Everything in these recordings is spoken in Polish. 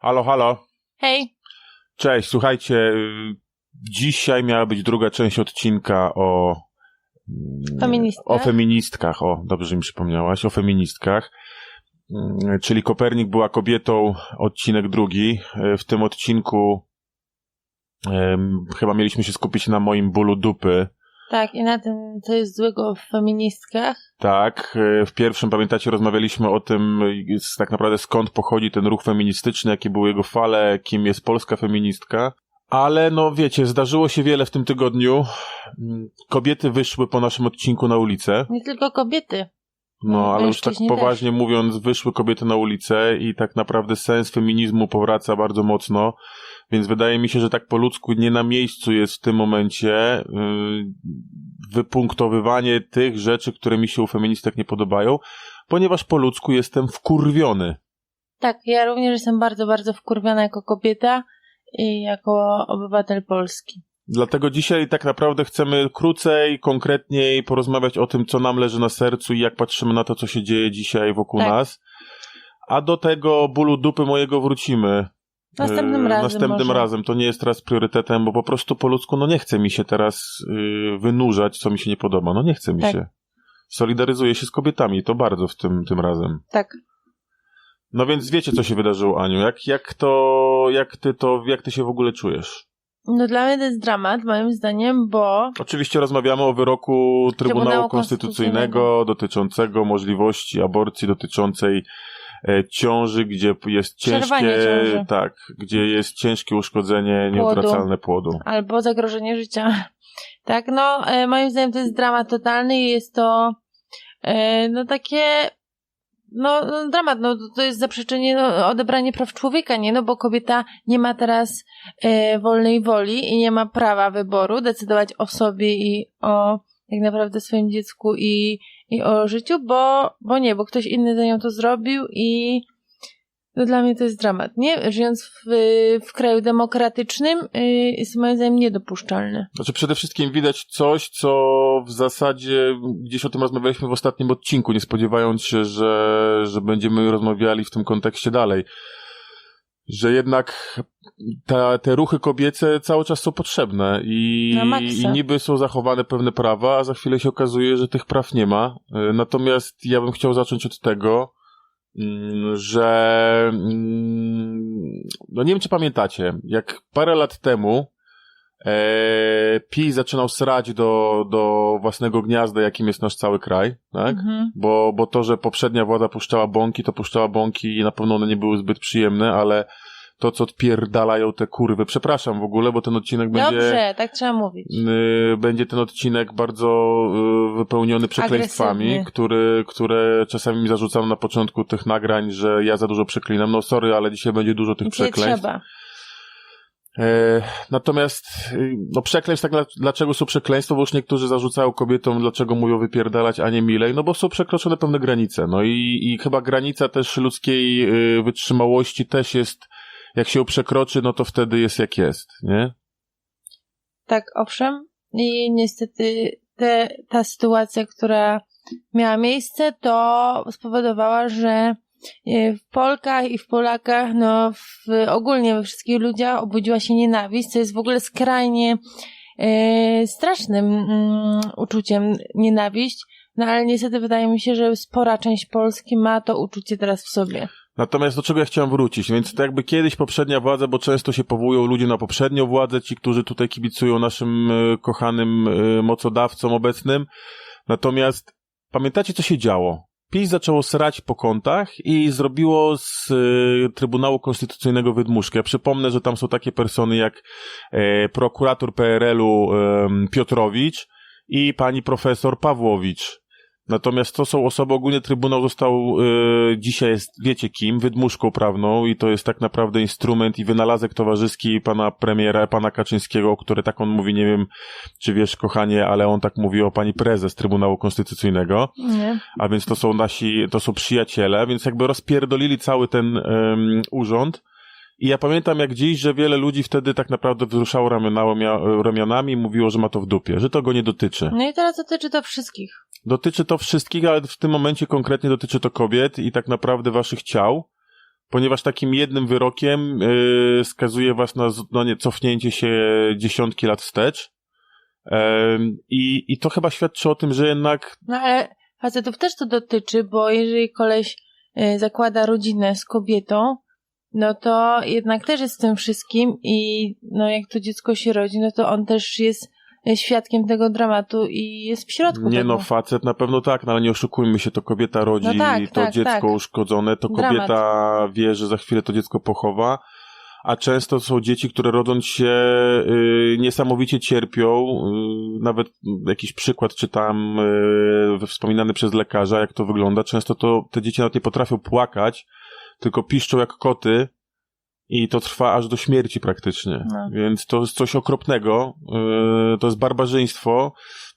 Halo, halo. Hej. Cześć, słuchajcie, dzisiaj miała być druga część odcinka o mm, Feministkach. o feministkach, o, dobrze że mi przypomniałaś, o feministkach. Mm, Czyli Kopernik była kobietą, odcinek drugi. Y, W tym odcinku chyba mieliśmy się skupić na moim bólu dupy. Tak, i na tym, co jest złego w feministkach. Tak, y, w pierwszym, pamiętacie, rozmawialiśmy o tym, s- tak naprawdę skąd pochodzi ten ruch feministyczny, jakie były jego fale, kim jest polska feministka. Ale no wiecie, zdarzyło się wiele w tym tygodniu. Mm, Kobiety wyszły po naszym odcinku na ulicę. Nie tylko kobiety. No, ale już tak poważnie mówiąc, wyszły kobiety na ulicę i tak naprawdę sens feminizmu powraca bardzo mocno. Więc wydaje mi się, że tak po ludzku nie na miejscu jest w tym momencie yy, wypunktowywanie tych rzeczy, które mi się u feministek nie podobają, ponieważ po ludzku jestem wkurwiony. Tak, ja również jestem bardzo, bardzo wkurwiona jako kobieta i jako obywatel Polski. Dlatego dzisiaj tak naprawdę chcemy krócej, konkretniej porozmawiać o tym, co nam leży na sercu i jak patrzymy na to, co się dzieje dzisiaj wokół Tak. nas. A do tego bólu dupy mojego wrócimy. Następnym Yy, razem Następnym może. razem. To nie jest teraz priorytetem, bo po prostu po ludzku no nie chce mi się teraz yy, wynurzać, co mi się nie podoba. No nie chce mi Tak. się. Solidaryzuję się z kobietami, to bardzo w tym, tym razem. Tak. No więc wiecie, co się wydarzyło, Aniu. Jak, jak to, jak ty to, jak ty się w ogóle czujesz? No dla mnie to jest dramat, moim zdaniem, bo Oczywiście rozmawiamy o wyroku Trybunału, Trybunału Konstytucyjnego, Konstytucyjnego. dotyczącego możliwości aborcji, dotyczącej e, ciąży, gdzie jest ciężkie, tak, gdzie jest ciężkie uszkodzenie Płodu. nieodwracalne płodu. albo zagrożenie życia. Tak, no e, moim zdaniem to jest dramat totalny i jest to e, no takie no, no dramat, no to- jest zaprzeczenie, no, odebranie praw człowieka, nie? No bo kobieta nie ma teraz e, wolnej woli i nie ma prawa wyboru decydować o sobie i o tak naprawdę swoim dziecku i, i o życiu, bo, bo nie, bo ktoś inny za nią to zrobił i no dla mnie to jest dramat, nie? Żyjąc w, w kraju demokratycznym y, jest moim zdaniem niedopuszczalne. Znaczy przede wszystkim widać coś, co w zasadzie gdzieś o tym rozmawialiśmy w ostatnim odcinku, nie spodziewając się, że, że będziemy rozmawiali w tym kontekście dalej. Że jednak ta, te ruchy kobiece cały czas są potrzebne i, i niby są zachowane pewne prawa, a za chwilę się okazuje, że tych praw nie ma. Y, Natomiast ja bym chciał zacząć od tego, że mm, no nie wiem, czy pamiętacie, jak parę lat temu e, PiS zaczynał srać do, do własnego gniazda, jakim jest nasz cały kraj, tak? Mhm. Bo, bo to, że poprzednia władza puszczała bąki, to puszczała bąki i na pewno one nie były zbyt przyjemne, ale to, co odpierdalają te kurwy, przepraszam w ogóle, bo ten odcinek będzie... Dobrze, tak trzeba mówić. Y, będzie ten odcinek bardzo y, wypełniony przekleństwami, który, które czasami mi zarzucam na początku tych nagrań, że ja za dużo przeklinam. No sorry, ale dzisiaj będzie dużo tych nie przekleństw. trzeba. E, natomiast, y, no przekleństw, tak dla, dlaczego są przekleństwa? Bo już niektórzy zarzucają kobietom, dlaczego mówią wypierdalać, a nie milej, no bo są przekroczone pewne granice. No i, i chyba granica też ludzkiej wytrzymałości też jest, jak się ją przekroczy, no to wtedy jest jak jest, nie? Tak, owszem. I niestety te, ta sytuacja, która miała miejsce, to spowodowała, że e, w Polkach i w Polakach, no w, ogólnie we wszystkich ludziach obudziła się nienawiść, co jest w ogóle skrajnie e, strasznym mm, uczuciem nienawiść. No ale niestety wydaje mi się, że spora część Polski ma to uczucie teraz w sobie. Natomiast do czego ja chciałem wrócić? Więc to jakby kiedyś poprzednia władza, bo często się powołują ludzie na poprzednią władzę, ci, którzy tutaj kibicują naszym e, kochanym e, mocodawcom obecnym. Natomiast pamiętacie, co się działo? PiS zaczęło srać po kątach i zrobiło z e, Trybunału Konstytucyjnego wydmuszkę. Ja przypomnę, że tam są takie persony jak e, prokurator PRL-u e, Piotrowicz i pani profesor Pawłowicz. Natomiast to są osoby, ogólnie Trybunał został y, dzisiaj jest, wiecie kim, wydmuszką prawną i to jest tak naprawdę instrument i wynalazek towarzyski pana premiera, pana Kaczyńskiego, który tak on mówi, nie wiem, czy wiesz, kochanie, ale on tak mówi o pani prezes Trybunału Konstytucyjnego, Nie? a więc to są nasi, to są przyjaciele, więc jakby rozpierdolili cały ten ym, urząd i ja pamiętam jak dziś, że wiele ludzi wtedy tak naprawdę wzruszało ramiona, ramionami i mówiło, że ma to w dupie, że to go nie dotyczy. No i teraz dotyczy to wszystkich. Dotyczy to wszystkich, ale w tym momencie konkretnie dotyczy to kobiet i tak naprawdę waszych ciał, ponieważ takim jednym wyrokiem yy, skazuje was na no nie, cofnięcie się dziesiątki lat wstecz. I, I to chyba świadczy o tym, że jednak No ale facetów też to dotyczy, bo jeżeli koleś y, zakłada rodzinę z kobietą, no to jednak też jest w tym wszystkim i no jak to dziecko się rodzi, no to on też jest y, świadkiem tego dramatu i jest w środku Nie tego. no, facet na pewno tak, no ale nie oszukujmy się, to kobieta rodzi No tak, to tak, dziecko tak. uszkodzone, to Dramat. kobieta wie, że za chwilę to dziecko pochowa, a często są dzieci, które rodząc się y, niesamowicie cierpią. Y, nawet jakiś przykład czytam y, wspominany przez lekarza, jak to wygląda. Często to te dzieci nawet nie potrafią płakać, tylko piszczą jak koty. I to trwa aż do śmierci praktycznie. No. Więc to jest coś okropnego. Yy, to jest barbarzyństwo.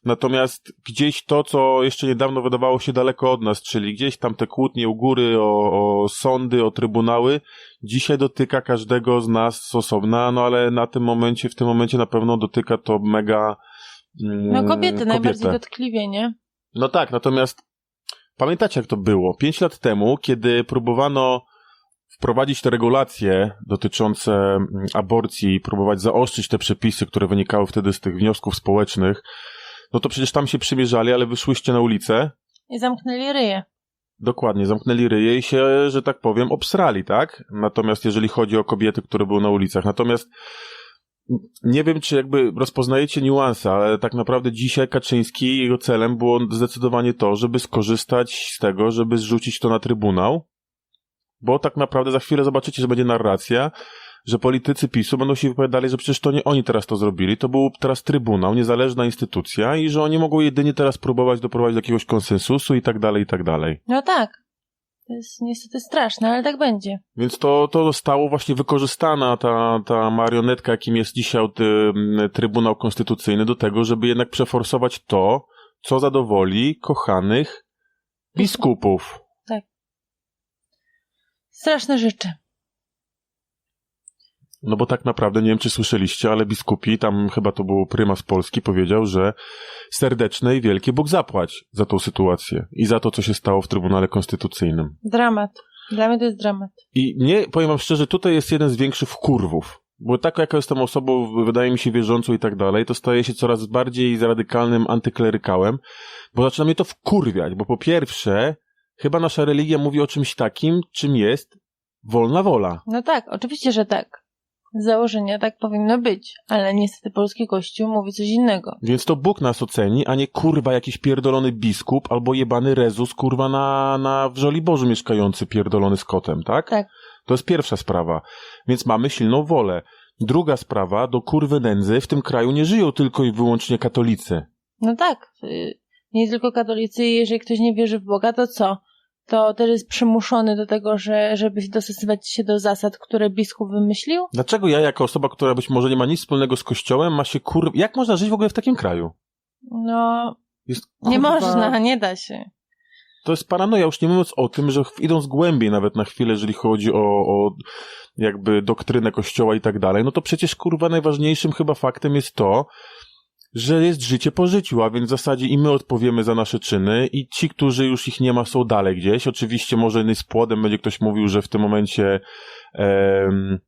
Natomiast gdzieś to, co jeszcze niedawno wydawało się daleko od nas, czyli gdzieś tam te kłótnie u góry o, o sądy, o trybunały, dzisiaj dotyka każdego z nas z osobna, no ale na tym momencie, w tym momencie na pewno dotyka to mega. mm, No kobiety najbardziej dotkliwie, nie? no tak, natomiast pamiętacie jak to było? Pięć lat temu, kiedy próbowano wprowadzić te regulacje dotyczące mm, aborcji, próbować zaostrzyć te przepisy, które wynikały wtedy z tych wniosków społecznych, no to przecież tam się przymierzali, ale wyszłyście na ulicę, I zamknęli ryje. dokładnie, zamknęli ryje i się, że tak powiem, obsrali, tak? Natomiast jeżeli chodzi o kobiety, które były na ulicach, natomiast nie wiem, czy jakby rozpoznajecie niuanse, ale tak naprawdę dzisiaj Kaczyński, jego celem było zdecydowanie to, żeby skorzystać z tego, żeby zrzucić to na Trybunał, bo tak naprawdę za chwilę zobaczycie, że będzie narracja, że politycy PiSu będą się wypowiadali, że przecież to nie oni teraz to zrobili, to był teraz Trybunał, niezależna instytucja i że oni mogą jedynie teraz próbować doprowadzić do jakiegoś konsensusu i tak dalej, i tak dalej. No tak. To jest niestety straszne, ale tak będzie. Więc to, to zostało właśnie wykorzystana ta, ta marionetka, jakim jest dzisiaj y, Trybunał Konstytucyjny do tego, żeby jednak przeforsować to, co zadowoli kochanych biskupów. Straszne rzeczy. No bo tak naprawdę, nie wiem czy słyszeliście, ale biskupi, tam chyba to był prymas Polski, powiedział, że serdeczne i wielkie Bóg zapłać za tą sytuację i za to, co się stało w Trybunale Konstytucyjnym. Dramat. Dla mnie to jest dramat. I mnie, powiem wam szczerze, tutaj jest jeden z większych wkurwów. Bo tak jaka jestem osobą, wydaje mi się, wierzącą i tak dalej, to staje się coraz bardziej radykalnym antyklerykałem, bo zaczyna mnie to wkurwiać, bo po pierwsze, chyba nasza religia mówi o czymś takim, czym jest wolna wola. No tak, oczywiście, że tak. Z założenia tak powinno być, ale niestety polski kościół mówi coś innego. Więc to Bóg nas oceni, a nie kurwa jakiś pierdolony biskup albo jebany Rezus, kurwa na, na w Żoliborzu mieszkający pierdolony z kotem, tak? Tak. To jest pierwsza sprawa. Więc mamy silną wolę. Druga sprawa, do kurwy nędzy w tym kraju nie żyją tylko i wyłącznie katolicy. No tak. Nie tylko katolicy, jeżeli ktoś nie wierzy w Boga, to co? To też jest przymuszony do tego, że, żeby dostosować się do zasad, które biskup wymyślił? Dlaczego ja, jako osoba, która być może nie ma nic wspólnego z kościołem, ma się kur... Jak można żyć w ogóle w takim kraju? No, Jest, nie kurwa, można, nie da się. To jest paranoja, już nie mówiąc o tym, że idąc głębiej nawet na chwilę, jeżeli chodzi o, o jakby doktrynę kościoła i tak dalej, no to przecież kurwa najważniejszym chyba faktem jest to, że jest życie po życiu, a więc w zasadzie i my odpowiemy za nasze czyny i ci, którzy już ich nie ma, są dalej gdzieś. Oczywiście może z płodem będzie ktoś mówił, że w tym momencie em,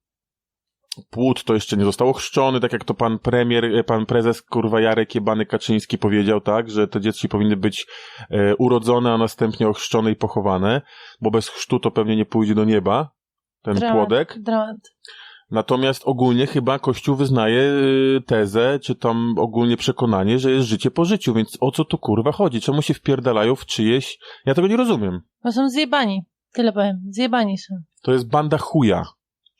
płód to jeszcze nie został ochrzczony, tak jak to pan premier, pan prezes kurwa Jarek Jebany Kaczyński powiedział, tak, że te dzieci powinny być e, urodzone, a następnie ochrzczone i pochowane, bo bez chrztu to pewnie nie pójdzie do nieba, ten Dramat, płodek. Dramat. Natomiast ogólnie chyba Kościół wyznaje y, tezę, czy tam ogólnie przekonanie, że jest życie po życiu, więc o co tu kurwa chodzi? Czemu się wpierdalają w czyjeś... Ja tego nie rozumiem. Bo są zjebani. Tyle powiem. Zjebani są. To jest banda chuja.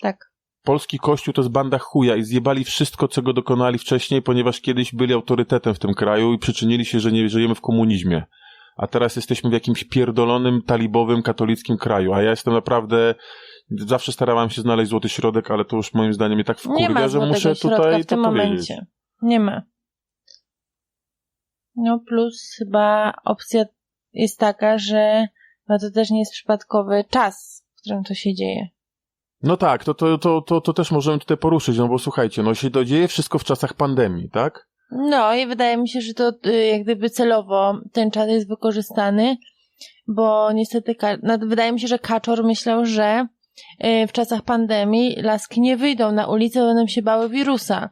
Tak. Polski Kościół to jest banda chuja i zjebali wszystko, czego dokonali wcześniej, ponieważ kiedyś byli autorytetem w tym kraju i przyczynili się, że nie żyjemy w komunizmie. A teraz jesteśmy w jakimś pierdolonym, talibowym, katolickim kraju. A ja jestem naprawdę... Zawsze starałem się znaleźć złoty środek, ale to już moim zdaniem mnie tak wkurwia, że muszę tutaj w tym to powiedzieć. momencie. Nie ma. No plus chyba opcja jest taka, że no to też nie jest przypadkowy czas, w którym to się dzieje. No tak, to, to, to, to, to też możemy tutaj poruszyć, no bo słuchajcie, no się to dzieje wszystko w czasach pandemii, tak? No i wydaje mi się, że to y, jak gdyby celowo ten czas jest wykorzystany, bo niestety, no, wydaje mi się, że Kaczor myślał, że w czasach pandemii laski nie wyjdą na ulicę, będą się bały wirusa.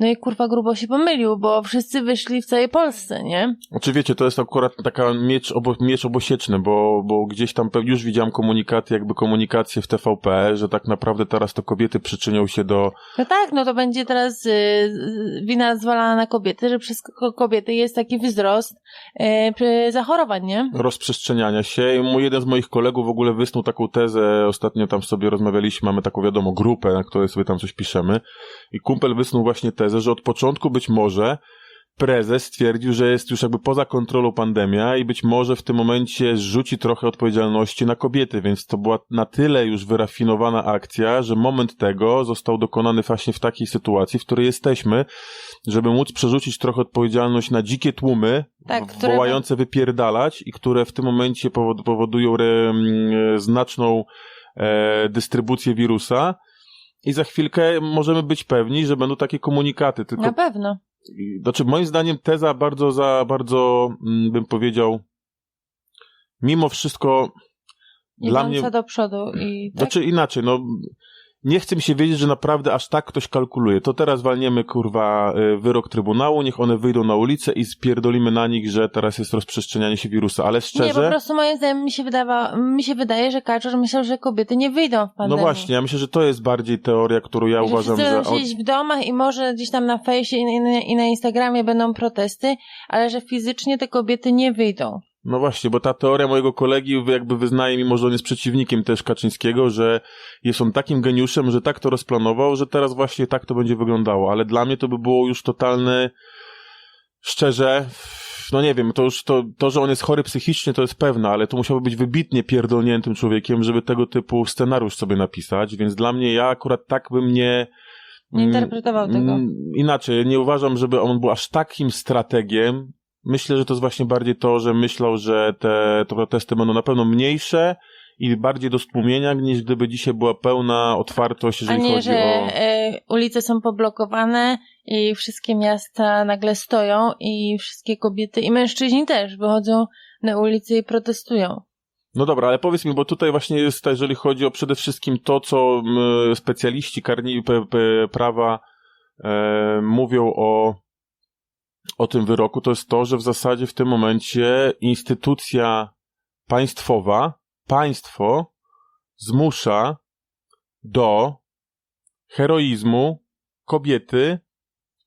No i kurwa grubo się pomylił, bo wszyscy wyszli w całej Polsce, nie? Znaczy wiecie, to jest akurat taka miecz, obo, miecz obosieczny, bo, bo gdzieś tam pewnie już widziałem komunikaty, jakby komunikację w TVP, że tak naprawdę teraz to kobiety przyczynią się do No tak, no to będzie teraz y, y, wina zwalana na kobiety, że przez ko- kobiety jest taki wzrost y, przy zachorowań, nie? rozprzestrzeniania się. I mój jeden z moich kolegów w ogóle wysnuł taką tezę, ostatnio tam sobie rozmawialiśmy, mamy taką wiadomo grupę, na której sobie tam coś piszemy i kumpel wysnuł właśnie tezę, że od początku być może prezes stwierdził, że jest już jakby poza kontrolą pandemia i być może w tym momencie rzuci trochę odpowiedzialności na kobiety, więc to była na tyle już wyrafinowana akcja, że moment tego został dokonany właśnie w takiej sytuacji, w której jesteśmy, żeby móc przerzucić trochę odpowiedzialność na dzikie tłumy, Tak, które- wołające wypierdalać i które w tym momencie powod- powodują re, mm, znaczną e, dystrybucję wirusa. I za chwilkę możemy być pewni, że będą takie komunikaty. Tylko Na pewno. Znaczy, moim zdaniem teza bardzo za, bardzo, mm, bym powiedział, mimo wszystko dla mnie... Idąca do przodu i tak. Znaczy inaczej, no nie chcę mi się wiedzieć, że naprawdę aż tak ktoś kalkuluje. To teraz walniemy, kurwa, y, wyrok Trybunału, niech one wyjdą na ulicę i spierdolimy na nich, że teraz jest rozprzestrzenianie się wirusa. Ale Nie, po szczerze, prostu moim zdaniem mi się, wydawa, mi się wydaje, że Kaczor myślał, że kobiety nie wyjdą w no pandemii. właśnie, ja myślę, że to jest bardziej teoria, którą ja I uważam, że... będą siedzieć w domach i może gdzieś tam na fejsie i na, i na Instagramie będą protesty, ale że fizycznie te kobiety nie wyjdą. No właśnie, bo ta teoria mojego kolegi jakby wyznaje, mimo że on jest przeciwnikiem też Kaczyńskiego, że jest on takim geniuszem, że tak to rozplanował, że teraz właśnie tak to będzie wyglądało, ale dla mnie to by było już totalne, szczerze, no nie wiem, to już to, to, że on jest chory psychicznie, to jest pewne, ale to musiałby być wybitnie pierdolniętym człowiekiem, żeby tego typu scenariusz sobie napisać, więc dla mnie ja akurat tak bym nie... Nie interpretował tego. Mm, Inaczej, nie uważam, żeby on był aż takim strategiem. Myślę, że to jest właśnie bardziej to, że myślał, że te, te protesty będą na pewno mniejsze i bardziej do stłumienia, niż gdyby dzisiaj była pełna otwartość, A jeżeli nie, chodzi że o... e, ulice są poblokowane i wszystkie miasta nagle stoją i wszystkie kobiety i mężczyźni też wychodzą na ulicy i protestują. No dobra, ale powiedz mi, bo tutaj właśnie jest, jeżeli chodzi o przede wszystkim to, co mm, specjaliści karni, prawa e, mówią o, o tym wyroku, to jest to, że w zasadzie w tym momencie instytucja państwowa, państwo zmusza do heroizmu kobiety,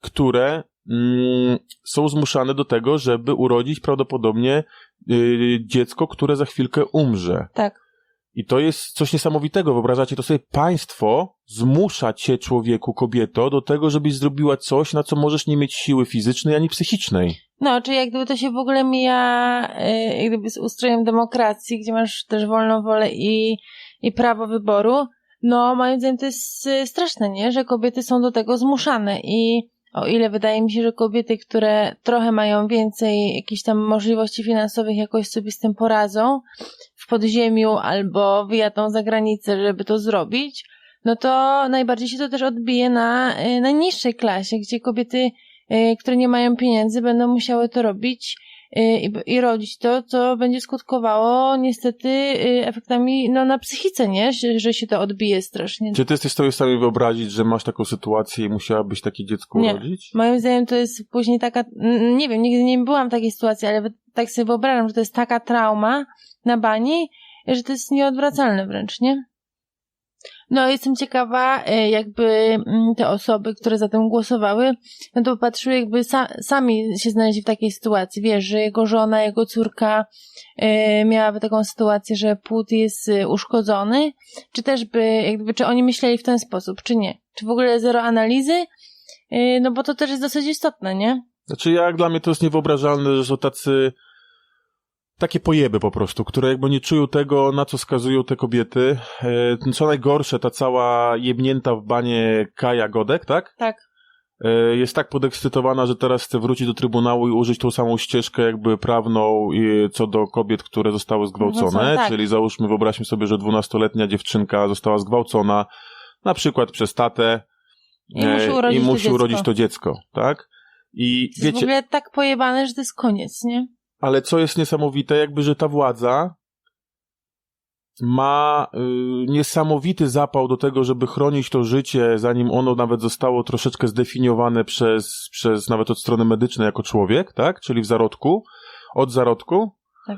które mm, są zmuszane do tego, żeby urodzić prawdopodobnie y, dziecko, które za chwilkę umrze. Tak. I to jest coś niesamowitego. Wyobrażacie to sobie? Państwo zmusza cię, człowieku, kobieto, do tego, żebyś zrobiła coś, na co możesz nie mieć siły fizycznej ani psychicznej. No, czy jak gdyby to się w ogóle mija e, jak gdyby z ustrojem demokracji, gdzie masz też wolną wolę i, i prawo wyboru, no moim zdaniem to jest e, straszne, nie? Że kobiety są do tego zmuszane i o ile wydaje mi się, że kobiety, które trochę mają więcej jakichś tam możliwości finansowych, jakoś sobie z tym poradzą w podziemiu albo wyjadą za granicę, żeby to zrobić, no to najbardziej się to też odbije na, e, na niższej klasie, gdzie kobiety y, które nie mają pieniędzy, będą musiały to robić y, i, i rodzić to, co będzie skutkowało niestety y, efektami no, na psychice, nie? Że, że się to odbije strasznie. Czy ty jesteś sobie w stanie wyobrazić, że masz taką sytuację i musiałabyś takie dziecko Nie. urodzić? Moim zdaniem to jest później taka, nie wiem, nigdy nie byłam w takiej sytuacji, ale tak sobie wyobrażam, że to jest taka trauma na bani, że to jest nieodwracalne wręcz, nie? No, jestem ciekawa, e, jakby mm, te osoby, które za tym głosowały, no to patrzyły, jakby sa, sami się znaleźli w takiej sytuacji. Wiesz, że jego żona, jego córka e, miałaby taką sytuację, że płód jest e, uszkodzony, czy też by, jakby, czy oni myśleli w ten sposób, czy nie? Czy w ogóle zero analizy? No bo to też jest dosyć istotne, nie? Znaczy, jak dla mnie to jest niewyobrażalne, że tacy takie pojeby po prostu, które jakby nie czują tego, na co skazują te kobiety. E, co najgorsze, ta cała jebnięta w banie Kaja Godek, tak? Tak. E, jest tak podekscytowana, że teraz chce wrócić do Trybunału i użyć tą samą ścieżkę jakby prawną i, co do kobiet, które zostały zgwałcone, tak. czyli załóżmy, wyobraźmy sobie, że dwunastoletnia dziewczynka została zgwałcona na przykład przez tatę I musi e, urodzić i to musi dziecko. urodzić to dziecko, tak? I To jest w wiecie, ogóle tak pojebane, że to jest koniec, nie? Ale co jest niesamowite, jakby, że ta władza ma y, niesamowity zapał do tego, żeby chronić to życie, zanim ono nawet zostało troszeczkę zdefiniowane przez, przez nawet od strony medycznej jako człowiek, tak? Czyli w zarodku, od zarodku. Tak.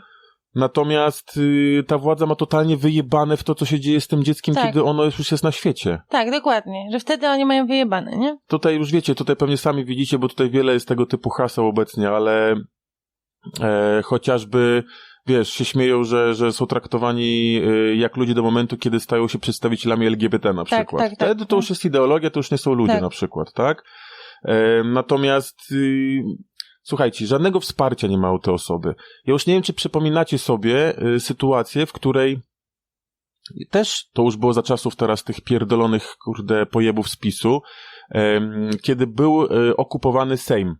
Natomiast y, ta władza ma totalnie wyjebane w to, co się dzieje z tym dzieckiem, Tak. kiedy ono już jest na świecie. Tak, dokładnie, że wtedy oni mają wyjebane, nie? Tutaj już wiecie, tutaj pewnie sami widzicie, bo tutaj wiele jest tego typu haseł obecnie, ale e, chociażby, wiesz, się śmieją, że, że są traktowani e, jak ludzie do momentu, kiedy stają się przedstawicielami LGBT na Tak, przykład. tak, tak. Wtedy to już jest ideologia, to już nie są ludzie Tak. na przykład, tak? E, natomiast y, słuchajcie, żadnego wsparcia nie mają te osoby. Ja już nie wiem, czy przypominacie sobie y, sytuację, w której też to już było za czasów teraz tych pierdolonych, kurde, pojebów z PiSu, em, kiedy był e, okupowany Sejm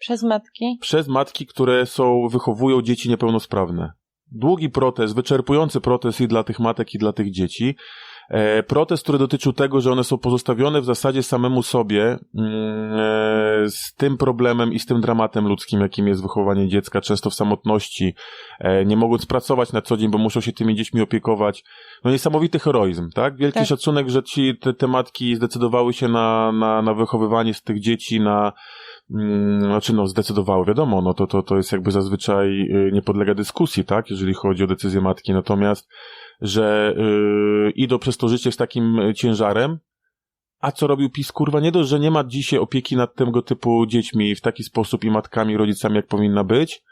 Przez matki. przez matki, które są, wychowują dzieci niepełnosprawne. Długi protest, wyczerpujący protest i dla tych matek, i dla tych dzieci. E, protest, który dotyczył tego, że one są pozostawione w zasadzie samemu sobie mm, e, z tym problemem i z tym dramatem ludzkim, jakim jest wychowanie dziecka, często w samotności, e, nie mogąc pracować na co dzień, bo muszą się tymi dziećmi opiekować. No niesamowity heroizm, tak? Wielki Tak. szacunek, że ci, te, te matki zdecydowały się na, na, na wychowywanie z tych dzieci, na, Znaczy, no, zdecydowało, wiadomo, no to, to, to jest jakby zazwyczaj y, nie podlega dyskusji, tak, jeżeli chodzi o decyzję matki, natomiast, że y, idą przez to życie z takim y, ciężarem, a co robił PiS, kurwa, nie dość, że nie ma dzisiaj opieki nad tego typu dziećmi w taki sposób i matkami, rodzicami, jak powinna być,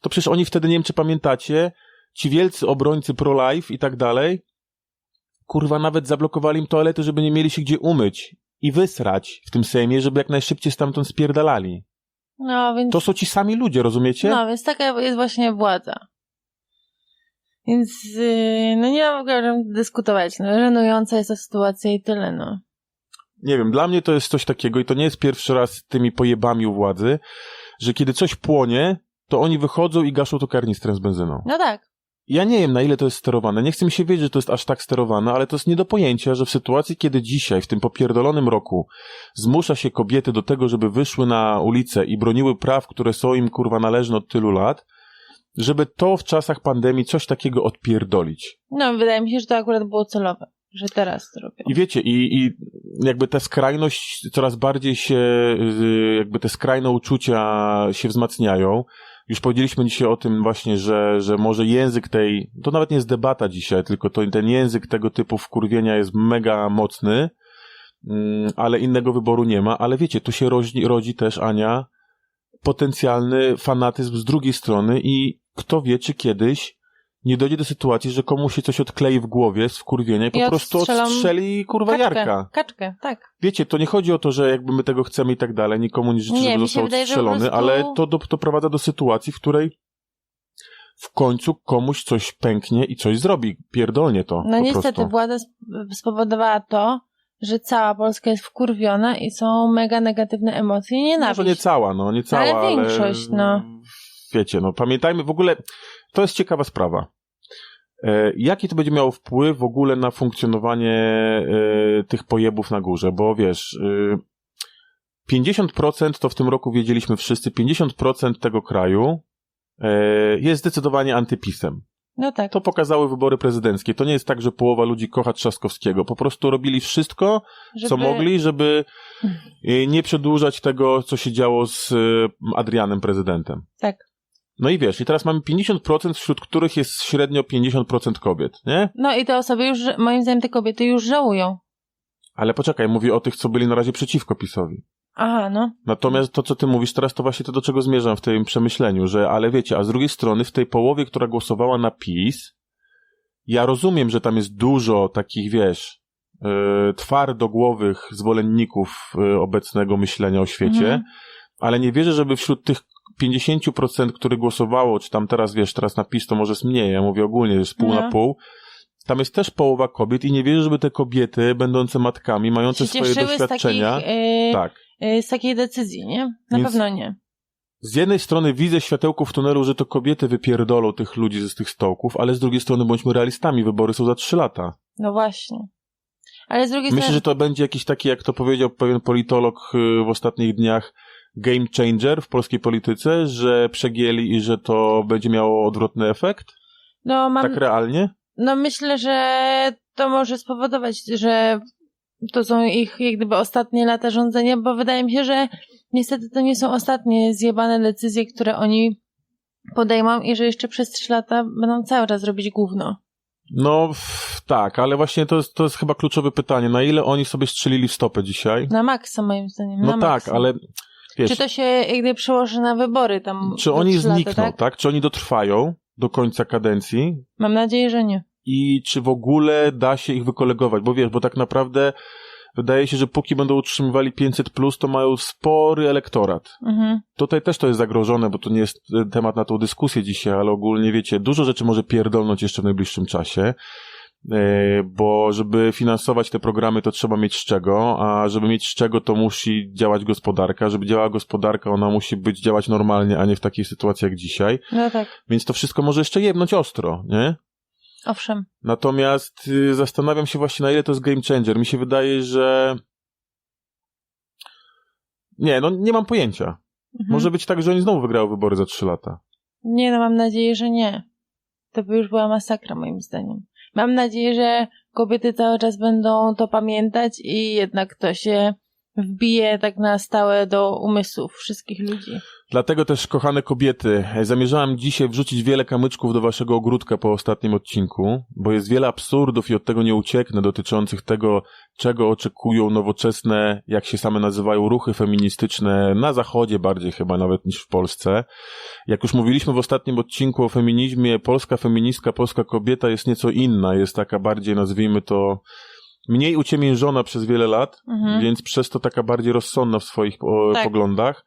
to przecież oni wtedy, nie wiem, czy pamiętacie, ci wielcy obrońcy pro-life i tak dalej, kurwa, nawet zablokowali im toalety, żeby nie mieli się gdzie umyć i wysrać w tym Sejmie, żeby jak najszybciej stamtąd spierdalali. No, więc... To są ci sami ludzie, rozumiecie? No, więc taka jest właśnie władza. Więc, yy, no nie ma w ogóle dyskutować. No, żenująca jest ta sytuacja i tyle, no. Nie wiem, dla mnie to jest coś takiego i to nie jest pierwszy raz z tymi pojebami u władzy, że kiedy coś płonie, to oni wychodzą i gaszą to karnistrem z benzyną. No tak. Ja nie wiem, na ile to jest sterowane. Nie chcę mi się wiedzieć, że to jest aż tak sterowane, ale to jest nie do pojęcia, że w sytuacji, kiedy dzisiaj, w tym popierdolonym roku, zmusza się kobiety do tego, żeby wyszły na ulicę i broniły praw, które są im, kurwa, należne od tylu lat, żeby to w czasach pandemii coś takiego odpierdolić. No, wydaje mi się, że to akurat było celowe. Że teraz to robią. I wiecie, i, i jakby ta skrajność coraz bardziej się, jakby te skrajne uczucia się wzmacniają. Już powiedzieliśmy dzisiaj o tym właśnie, że, że może język tej, to nawet nie jest debata dzisiaj, tylko to, ten język tego typu wkurwienia jest mega mocny, mm, ale innego wyboru nie ma. Ale wiecie, tu się rodzi, rodzi też, Ania, potencjalny fanatyzm z drugiej strony i kto wie, czy kiedyś nie dojdzie do sytuacji, że komuś się coś odklei w głowie z wkurwienia i po I prostu odstrzeli kurwa Kaczkę, Jarka. kaczkę, tak. Wiecie, to nie chodzi o to, że jakby my tego chcemy i tak dalej, nikomu nie życzę, Nie, żeby został wydaje, odstrzelony, prostu- ale to do, doprowadza do sytuacji, w której w końcu komuś coś pęknie i coś zrobi. Pierdolnie to No niestety prostu. władza sp- spowodowała to, że cała Polska jest wkurwiona i są mega negatywne emocje i nienawiść. Może nie cała, no, nie cała, Ale ale... większość, no. Wiecie, no, pamiętajmy, w ogóle, to jest ciekawa sprawa. E, jaki to będzie miało wpływ w ogóle na funkcjonowanie e, tych pojebów na górze? Bo wiesz, e, 50% to w tym roku wiedzieliśmy wszyscy, 50% tego kraju e, jest zdecydowanie antypisem. No tak. To pokazały wybory prezydenckie. To nie jest tak, że połowa ludzi kocha Trzaskowskiego. Po prostu robili wszystko, co żeby- mogli, żeby nie przedłużać tego, co się działo z Adrianem prezydentem. Tak. No i wiesz, i teraz mamy 50%, wśród których jest średnio 50% kobiet, nie? No i te osoby już, moim zdaniem te kobiety już żałują. Ale poczekaj, mówię o tych, co byli na razie przeciwko PiSowi. Aha, no. Natomiast to, co ty mówisz teraz, to właśnie to, do czego zmierzam w tym przemyśleniu, że ale wiecie, a z drugiej strony w tej połowie, która głosowała na PiS, ja rozumiem, że tam jest dużo takich, wiesz, yy, twardogłowych zwolenników yy, obecnego myślenia o świecie, Mhm. ale nie wierzę, żeby wśród tych 50%, które głosowało, czy tam teraz, wiesz, teraz na PiS to może jest mniej, ja mówię ogólnie, jest pół No. na pół, tam jest też połowa kobiet i nie wierzę, żeby te kobiety, będące matkami, mające swoje z, takich, doświadczenia, yy, tak, yy, z takiej decyzji, nie? Na Więc- pewno nie. z jednej strony widzę światełko w tunelu, że to kobiety wypierdolą tych ludzi ze z tych stołków, ale z drugiej strony bądźmy realistami, wybory są za trzy lata. No właśnie. Ale z drugiej Myślę, strony... że to będzie jakiś taki, jak to powiedział pewien politolog y, w ostatnich dniach, game changer w polskiej polityce, że przegięli i że to będzie miało odwrotny efekt? No mam... Tak realnie? no myślę, że to może spowodować, że to są ich jak gdyby ostatnie lata rządzenia, bo wydaje mi się, że niestety to nie są ostatnie zjebane decyzje, które oni podejmą i że jeszcze przez trzy lata będą cały czas robić gówno. No tak, ale właśnie to jest, to jest chyba kluczowe pytanie. Na ile oni sobie strzelili w stopę dzisiaj? Na maksa moim zdaniem. No na tak, maksa. ale wiesz, Czy to się jak gdyby przełoży na wybory tam? czy oni trzy lata, znikną, tak? tak? Czy oni dotrwają do końca kadencji? Mam nadzieję, że nie. i czy w ogóle da się ich wykolegować, bo wiesz, bo tak naprawdę wydaje się, że póki będą utrzymywali 500 plus, to mają spory elektorat. Mhm. Tutaj też to jest zagrożone, bo to nie jest e, temat na tą dyskusję dzisiaj, ale ogólnie wiecie, dużo rzeczy może pierdolnąć jeszcze w najbliższym czasie, bo żeby finansować te programy, to trzeba mieć z czego, a żeby mieć z czego, to musi działać gospodarka. Żeby działała gospodarka, ona musi być działać normalnie, a nie w takiej sytuacji jak dzisiaj. No tak, Więc to wszystko może jeszcze jebnąć ostro, nie? owszem. Natomiast y, zastanawiam się właśnie, na ile to jest game changer. Mi się wydaje, że. Nie, no nie mam pojęcia. Mhm. Może być tak, że oni znowu wygrają wybory za trzy lata. Nie, no mam nadzieję, że nie. To by już była masakra moim zdaniem. Mam nadzieję, że kobiety cały czas będą to pamiętać i jednak to się wbije tak na stałe do umysłów wszystkich ludzi. Dlatego też, kochane kobiety, zamierzałem dzisiaj wrzucić wiele kamyczków do waszego ogródka po ostatnim odcinku, bo jest wiele absurdów i od tego nie ucieknę dotyczących tego, czego oczekują nowoczesne, jak się same nazywają, ruchy feministyczne na zachodzie bardziej chyba nawet niż w Polsce. Jak już mówiliśmy w ostatnim odcinku o feminizmie, polska feministka, polska kobieta jest nieco inna, jest taka bardziej, nazwijmy to, mniej uciemiężona przez wiele lat, Mhm. więc przez to taka bardziej rozsądna w swoich o, Tak. poglądach.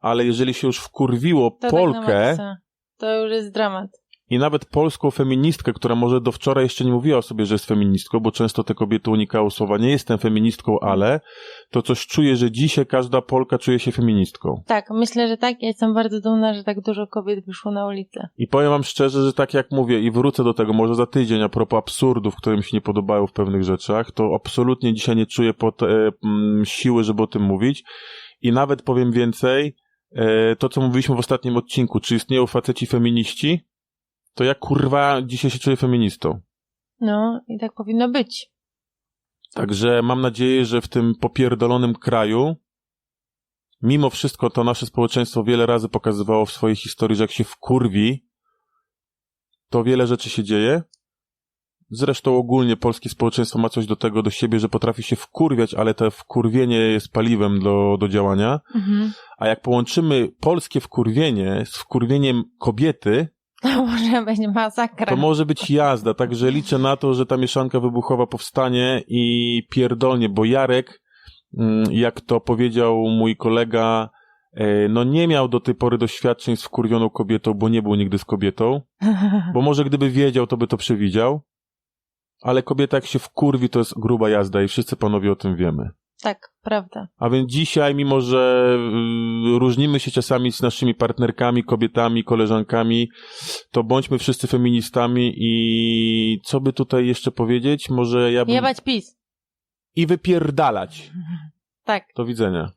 Ale jeżeli się już wkurwiło To Polkę tak na maksa. To już jest dramat. I nawet polską feministkę, która może do wczoraj jeszcze nie mówiła o sobie, że jest feministką, bo często te kobiety unikały słowa nie jestem feministką, ale to coś czuję, że dzisiaj każda Polka czuje się feministką. Tak, myślę, że tak. Ja jestem bardzo dumna, że tak dużo kobiet wyszło na ulicę. I powiem wam szczerze, że tak jak mówię i wrócę do tego może za tydzień a propos absurdów, które mi się nie podobają w pewnych rzeczach, to absolutnie dzisiaj nie czuję pod, e, mm, siły, żeby o tym mówić. I nawet powiem więcej, e, to co mówiliśmy w ostatnim odcinku, czy istnieją faceci feminiści, to ja kurwa dzisiaj się czuję feministą. No i tak powinno być. Także mam nadzieję, że w tym popierdolonym kraju, mimo wszystko to nasze społeczeństwo wiele razy pokazywało w swojej historii, że jak się wkurwi, to wiele rzeczy się dzieje. Zresztą ogólnie polskie społeczeństwo ma coś do tego do siebie, że potrafi się wkurwiać, ale to wkurwienie jest paliwem do, do działania. Mhm. A jak połączymy polskie wkurwienie z wkurwieniem kobiety, To może być masakra. to może być jazda, także liczę na to, że ta mieszanka wybuchowa powstanie i pierdolnie, bo Jarek, mm, jak to powiedział mój kolega, e, no nie miał do tej pory doświadczeń z wkurwioną kobietą, bo nie był nigdy z kobietą, bo może gdyby wiedział, to by to przewidział, ale kobieta jak się wkurwi, to jest gruba jazda i wszyscy panowie o tym wiemy. Tak, prawda. A więc dzisiaj, mimo że y, różnimy się czasami z naszymi partnerkami, kobietami, koleżankami, to bądźmy wszyscy feministami i co by tutaj jeszcze powiedzieć? Może ja bym... Jebać PiS. I wypierdalać. Tak. Do widzenia.